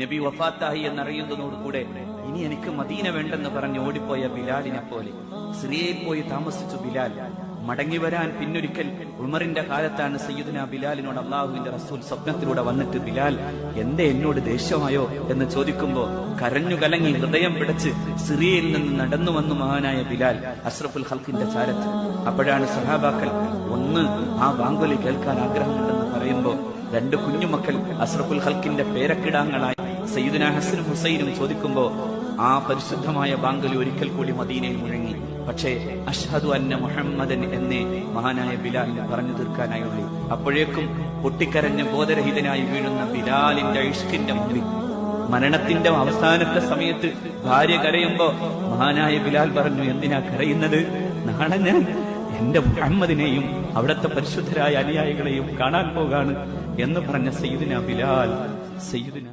നബി വഫാത്തായി എന്നറിയുന്നതോടുകൂടെ ഇനി എനിക്ക് മദീന വേണ്ടെന്ന് പറഞ്ഞ് ഓടിപ്പോയ ബിലാലിനെ പോലെ സിറിയയിൽ പോയി താമസിച്ചു ബിലാൽ മടങ്ങി വരാൻ പിന്നൊരിക്കൽ ഉമറിന്റെ കാലത്താണ് സയ്യിദിന ബിലാലിനോട് അള്ളാഹുവിന്റെ റസൂൽ സ്വപ്നത്തിലൂടെ വന്നിട്ട് ബിലാൽ എന്തേ എന്നോട് ദേഷ്യമായോ? എന്ന് ചോദിക്കുമ്പോ കരഞ്ഞു കലങ്ങി ഹൃദയം പിടച്ച് സിറിയയിൽ നിന്ന് നടന്നു വന്നു മഹാനായ ബിലാൽ അഷ്റഫുൽ ഹൽക്കിന്റെ ചാരത്ത്. അപ്പോഴാണ് സഹാബാക്കൾ ഒന്ന് ആ ബാങ്കുലി കേൾക്കാൻ ആഗ്രഹമുണ്ടെന്ന് പറയുമ്പോ രണ്ട് കുഞ്ഞുമക്കൾ അഷ്റഫുൽ ഹൽക്കിന്റെ പേരക്കിടാങ്ങളായി സയ്യിദുന ഹസനും ഹുസൈനും ചോദിക്കുമ്പോൾ ആ പരിശുദ്ധമായ ബാങ്കലി ഒരിക്കൽ കൂടി മദീനയിൽ മുഴങ്ങി. പക്ഷേ അഷ്ഹദു അന്ന മുഹമ്മദൻ എന്നേ മഹാനായ ബിലാലിന് പറഞ്ഞു തീർക്കാനായുള്ളൂ. അപ്പോഴേക്കും പൊട്ടിക്കരഞ്ഞ് ബോധരഹിതനായി വീഴുന്ന ബിലാലിന്റെ ഇഷ്കിന്റെ മുമ്പിൽ. മരണത്തിന്റെ അവസാനത്തെ സമയത്ത് ഭാര്യ കരയുമ്പോ മഹാനായ ബിലാൽ പറഞ്ഞു എന്തിനാ കരയുന്നത്? നാളെ ഞാൻ എന്റെ മുഹമ്മദിനെയും അവിടുത്തെ പരിശുദ്ധരായ അനുയായികളെയും കാണാൻ പോകാണ്. എന്ന് പറഞ്ഞ സയ്യിദിന ബിലാൽ സയ്യിദിന